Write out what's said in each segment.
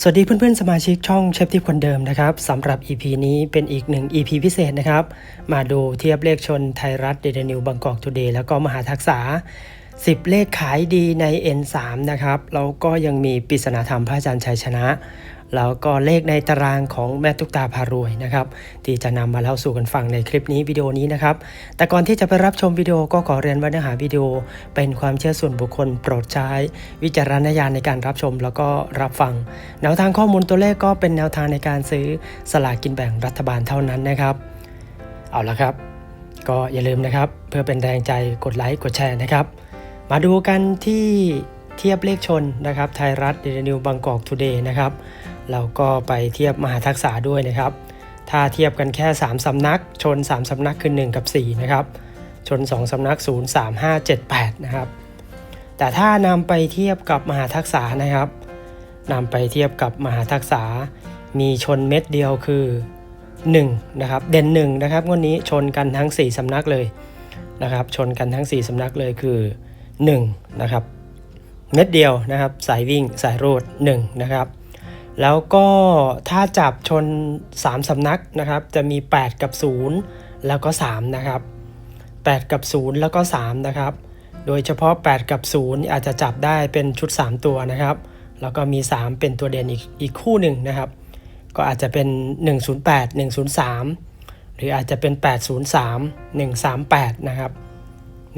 สวัสดีเพื่อนๆ สมาชิกช่องเชฟทิปคนเดิมนะครับสำหรับ EP นี้เป็นอีกหนึ่ง EP พิเศษนะครับ มาดูเทียบเลขชนไทยรัฐเดลนิวบางกอกทูเดย์แล้วก็มหาทักษา 10 เลขขายดีใน N3 นะครับแล้วก็ยังมีปริศนาธรรมพระอาจารย์ชัยชนะ แล้วก็เลขในตารางของแม่ตุกตาพารวยนะครับที่จะนำมาเล่าสู่กันฟังในคลิปนี้วิดีโอนี้นะครับ แต่ก่อนที่จะไปรับชมวิดีโอก็ขอเรียนว่าเนื้อหาวิดีโอ เป็นความเชื่อส่วนบุคคลโปรดใช้ วิจารณญาณในการรับชมแล้วก็รับฟัง แนวทางข้อมูลตัวเลขก็เป็นแนวทางในการซื้อสลากกินแบ่งรัฐบาลเท่านั้นนะครับ เอาละครับ ก็อย่าลืมนะครับเพื่อเป็นแรงใจกดไลค์กดแชร์นะครับ มาดูกันที่เทียบเลขชนนะครับไทยรัฐเดลินิวบางกอกทูเดย์นะครับ เราก็ไปเทียบมหาทักษะด้วยนะครับ ถ้าเทียบกันแค่ 3 สำนัก ชน 3 สำนักคือ 1 กับ 4 นะครับ ชน 2 สำนัก 0 3 5 7 8 นะครับ แต่ถ้านำไปเทียบกับมหาทักษะนะครับนำไปเทียบกับมหาทักษะมีชนเม็ดเดียวคือ 1 นะครับ เด่น1นะครับงวดนี้ชนกันทั้ง 4 สำนักเลยนะครับ ชนกันทั้ง 4 สำนักเลยคือ 1 นะครับ เม็ดเดียวนะครับ สายวิ่งสายรูด1นะครับ แล้วก็ถ้าจับชน 3 สำนักนะครับ จะมี 8 กับ 0 แล้วก็ 3 นะครับ 8 กับ 0 แล้วก็ 3 นะครับ โดยเฉพาะ 8 กับ 0 อาจจะจับได้เป็นชุด 3 ตัวนะครับ แล้วก็มี 3 เป็นตัวเด่นอีกอีกคู่หนึ่งนะครับ ก็อาจจะเป็น 108 103 หรืออาจจะเป็น 803 138 นะครับ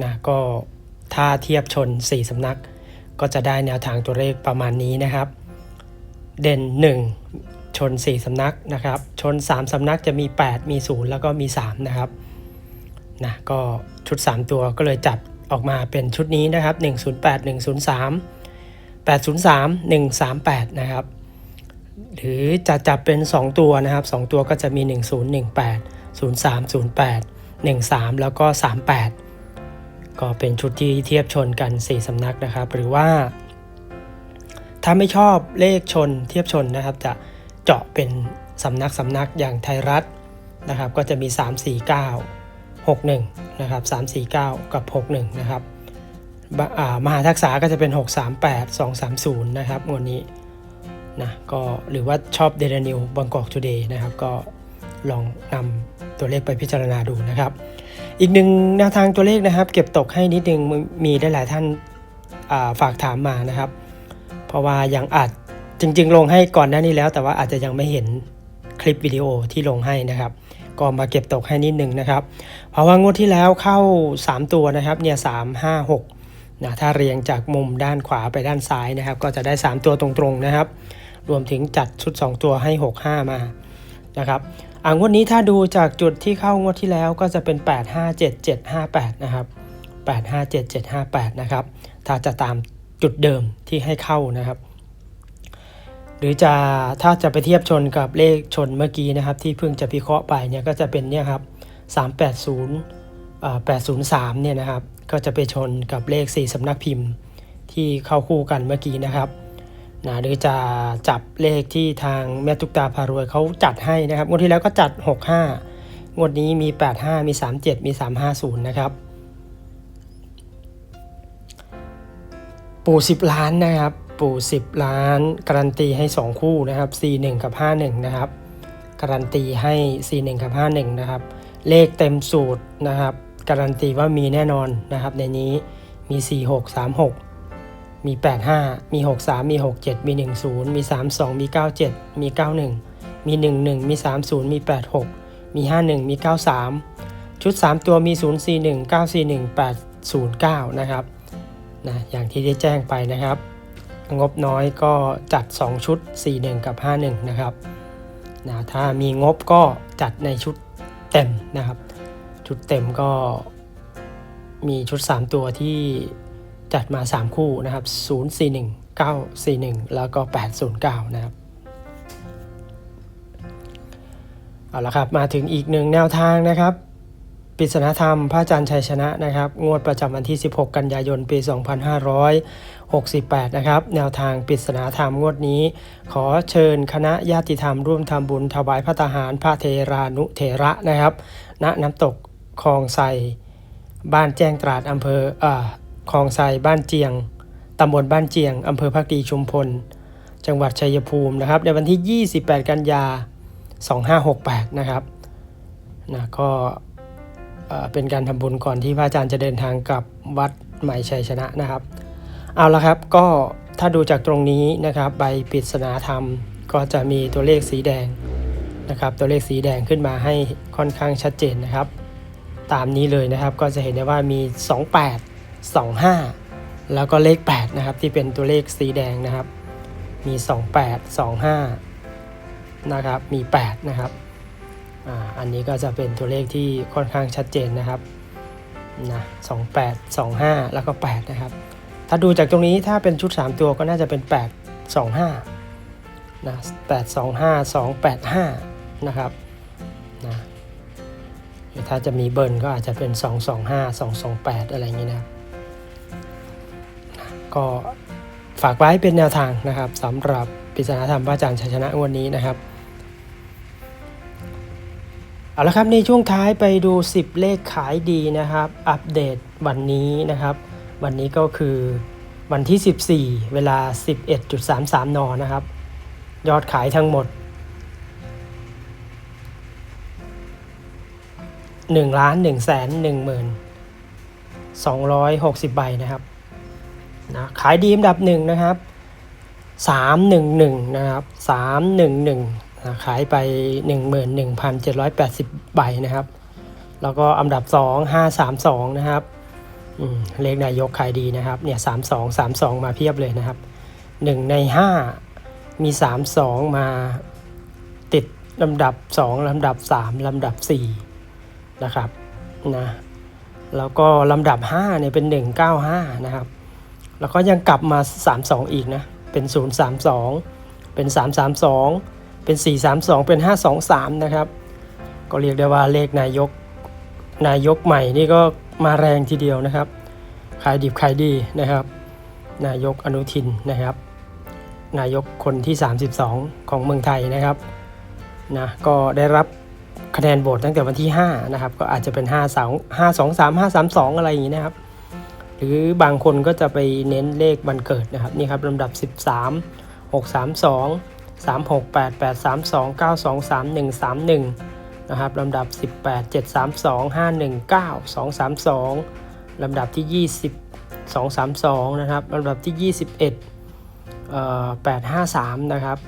นะก็ถ้าเทียบชน 4 สำนัก ก็จะได้แนวทางตัวเลขประมาณนี้นะครับ เด่น 1 ชน 4 สำนักนะครับ ชน 3 สำนักจะมี 8 มี 0 แล้วก็มี 3 นะครับนะก็ชุด 3 ตัวก็เลยจับออกมาเป็นชุดนี้นะครับ 108 103 803 138 นะครับ หรือจะจับเป็น 2 ตัวนะครับ 2 ตัวก็จะมี 1018 0308 13 แล้วก็ 38 ก็เป็นชุดที่เทียบชนกัน 4 สำนักนะครับ หรือว่า ถ้าไม่ชอบเลขชนเทียบชนนะครับ จะเจาะเป็นสำนักสำนักอย่างไทยรัฐนะครับ ก็จะมี 3 4 9 6 1นะครับ3 4 9 กับ 6 1 นะครับมหาทักษะก็จะเป็น 6 3 8 2 3 0 นะครับงวดนี้นะก็หรือว่าชอบเดลนิวบางกอกทูเดย์นะครับ ก็ลองนำตัวเลขไปพิจารณาดูนะครับ อีกหนึ่งแนวทางตัวเลขนะครับ เก็บตกให้นิดนึงมีได้หลายท่านฝากถามมานะครับ เพราะว่ายังอาจจริง ๆ ลงให้ก่อนหน้านี้แล้ว แต่ว่าอาจจะยังไม่เห็นคลิปวิดีโอที่ลงให้นะครับ ก็มาเก็บตกให้นิดนึงนะครับ เพราะว่างวดที่แล้วเข้า 3 ตัวนะครับเนี่ยสามห้าหกนะถ้าเรียงจากมุมด้านขวาไปด้านซ้ายนะครับ ก็จะได้ 3 ตัวตรงๆนะครับ รวมถึงจัดชุด 2 ตัวให้ 6 5 มานะครับอ่างวดนี้ถ้าดูจากจุดที่เข้างวดที่แล้วก็จะเป็น 8 5 7 7 5 8 นะครับ 8 5 7 7 5 8 นะครับ ถ้าจะตาม จุดเดิมที่ให้เข้านะครับ หรือจะถ้าจะไปเทียบชนกับเลขชนเมื่อกี้นะครับ ที่เพิ่งจะพิเคราะห์ไปเนี่ยก็จะเป็นเนี่ยครับ380 803เนี่ยนะครับ ก็จะไปชนกับเลข 4 สำนักพิมพ์ที่เข้าคู่กันเมื่อกี้นะครับนะหรือจะจับเลขที่ทางแม่ตุกตาพารวยเขาจัดให้นะครับ งวดที่แล้วก็จัด 65 งวดนี้มี 85 มี 37 มี 350 นะครับ ปู่10 ล้านนะครับ ปู่ 10 ล้าน การันตีให้ 2 คู่นะครับ41กับ 51 นะครับ การันตีให้41กับ 51 นะครับ เลขเต็มสูตรนะครับ การันตีว่ามีแน่นอนนะครับ ในนี้มี 46 36มี 85 มี 63 มี 67 มี 10 มี 32 มี 97 มี 91 มี 11 มี 30 มี 86 มี 51 มี 93 ชุด 3 ตัวมี 041 941 809 นะครับ นะอย่างที่ได้แจ้งไปนะครับ งบน้อยก็จัด 2 ชุด 41 กับ 51 นะครับนะถ้ามีงบก็จัดในชุดเต็มนะครับ ชุดเต็มก็มีชุด 3 ตัวที่จัดมา 3 คู่นะครับ 041 941 แล้วก็ 809 นะครับเอาละครับ มาถึงอีกหนึ่งแนวทางนะครับ ปริศนาธรรมพระอาจารย์ชัยชนะนะครับ งวดประจำวันที่ 16 กันยายน ปี 2568 นะครับ แนวทางปริศนาธรรมงวดนี้ ขอเชิญคณะญาติธรรมร่วมทำบุญถวายพระทหารพระเทรานุเถระนะครับ ณน้ำตกคลองไทรบ้านแจ้งตราดอำเภออ่าคลองไทรบ้านเจียงตำบลบ้านเจียงอำเภอพักดีชุมพล จังหวัดชัยภูมินะครับ ในวันที่ 28 กันยา 2568 นะครับนะก็ เป็นการทำบุญก่อนที่พระอาจารย์จะเดินทางกลับวัดใหม่ชัยชนะนะครับ เอาละครับก็ถ้าดูจากตรงนี้นะครับใบปริศนาธรรมก็จะมีตัวเลขสีแดงนะครับ ตัวเลขสีแดงขึ้นมาให้ค่อนข้างชัดเจนนะครับ ตามนี้เลยนะครับก็จะเห็นได้ว่ามี 28 25 แล้วก็เลข 8 นะครับ ที่เป็นตัวเลขสีแดงนะครับ มี 28 25 นะครับ มี 8 นะครับ อันนี้ก็จะเป็นตัวเลขที่ค่อนข้างชัดเจนนะครับนะ28 25แล้วก็8นะครับ ถ้าดูจากตรงนี้ถ้าเป็นชุด 3 ตัวก็น่าจะเป็น 8 25นะ8 25 2 8 5นะครับนะถ้าจะมีเบิร์นก็อาจจะเป็น 2 2 5 2 2 8 อะไรอย่างนี้นะครับนะก็ฝากไว้เป็นแนวทางนะครับสำหรับปริศนาธรรมพระอาจารย์ชัยชนะวันนี้นะครับ เอาละครับในช่วงท้ายไปดู 10 เลขขายดีนะครับ อัปเดตวันนี้นะครับ วันนี้ก็คือวันที่ 14 เวลา 11.33 น นะครับ ยอดขายทั้งหมด1ล้าน1แสน1หมื่น260 ใบนะครับนะขายดีอันดับหนึ่งนะครับ 311 นะครับ 311นะ ขายไป 11,780 ใบนะครับ แล้วก็อันดับ 2 532 นะครับเลขนายกขายดีนะครับเนี่ยสามสองสามสองมาเพียบเลยนะครับหนึ่งในห้ามีสามสองมาติดลำดับสองลำดับสามลำดับสี่นะครับนะแล้วก็ลำดับห้าเนี่ยเป็นหนึ่งเก้าห้านะครับ แล้วก็ยังกลับมาสามสองอีกนะ เป็นศูนย์สามสองเป็นสามสามสอง เป็นสี่สามสองเป็นห้าสองสามนะครับ ก็เรียกได้ว่าเลขนายกนายกใหม่นี่ก็มาแรงทีเดียวนะครับ ขายดิบขายดีนะครับ นายกอนุทินนะครับ นายกคนที่ 32 ของเมืองไทยนะครับนะก็ได้รับคะแนนโหวตตั้งแต่วันที่ 5 นะครับ ก็อาจจะเป็น 5 2 5 2 3 5 3 2 อะไรอย่างนี้นะครับ หรือบางคนก็จะไปเน้นเลขวันเกิดนะครับ นี่ครับลำดับ 13 6 368832923131 นะครับลำดับ 18 7 3 2 5 1 9 2 3 2 ลำดับที่ 20 2 3 2 นะครับลำดับที่ 21เอ่อ8 5 3 นะครับ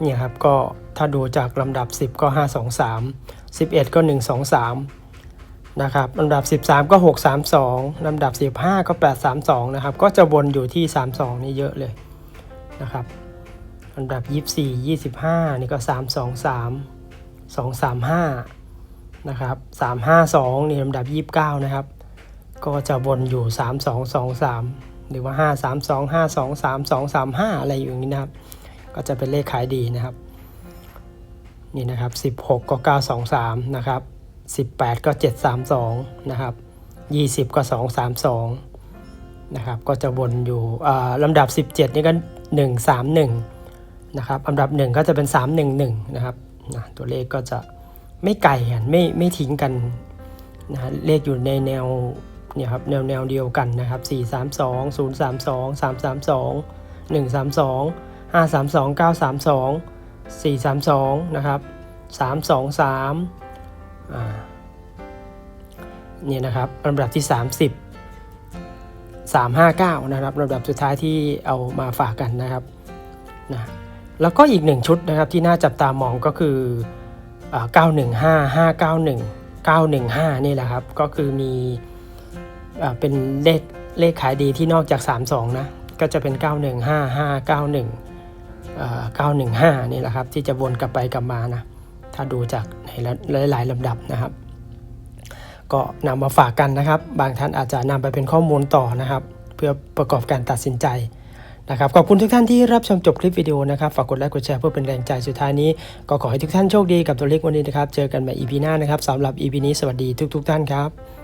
เนี่ยครับก็ถ้าดูจากลำดับ 10 ก็ 5 2 3 11 ก็ 1 2 3 นะครับลำดับ 13 ก็ 6 3 2 ลำดับ 15 ก็ 8 3 2 นะครับ ก็จะวนอยู่ที่ 32 นี่เยอะเลย นะครับลำดับ 24 25 นี่ก็ 3 2 3 2 3 5 นะครับ 352 นี่ลำดับ 29 นะครับ ก็จะวนอยู่ 3223 หรือว่า 532 523 235 อะไรอย่างนี้นะครับ ก็จะเป็นเลขขายดีนะครับ นี่นะครับ 16 ก็ 923 นะครับ 18 ก็ 732 นะครับ 20 ก็ 232 นะครับ ก็จะวนอยู่ลำดับ 17 นี่ก็ 131นะครับลำดับ 1 ก็จะเป็น 311นะครับนะตัวเลขก็จะไม่ไกลกันไม่ไม่ทิ้งกันนะเลขอยู่ในแนวเนี่ยครับแนวแนวเดียวกันนะครับ 4 3 2 0 3 2 3 3 2 1 3 2 5 3 2 9 3 2 4 3 2นะครับ3 2 3อ่าเนี่ยนะครับลำดับที่ 30 359 นะครับลำดับสุดท้ายที่เอามาฝากกันนะครับนะแล้วก็อีกหนึ่งชุดนะครับที่น่าจับตามองก็คืออ่า915 591 915 นี่แหละครับ ก็คือมีอเป็นเลขเลขขายดีที่นอกจาก 32 นะ ก็จะเป็น 915 591อ่า915 นี่แหละครับ ที่จะวนกลับไปกลับมานะ ถ้าดูจากในหลายๆลำดับนะครับ ก็นำมาฝากกันนะครับ บางท่านอาจจะนำไปเป็นข้อมูลต่อนะครับ เพื่อประกอบการตัดสินใจนะครับขอบคุณทุกท่านที่รับชมจบคลิปวิดีโอนะครับฝากกดไลค์กดแชร์เพื่อเป็นแรงใจสุดท้ายนี้ ก็ขอให้ทุกท่านโชคดีกับตัวเลขวันนี้นะครับ เจอกันใหม่ EP หน้านะครับสำหรับ EP นี้สวัสดีทุก ๆ ท่านครับ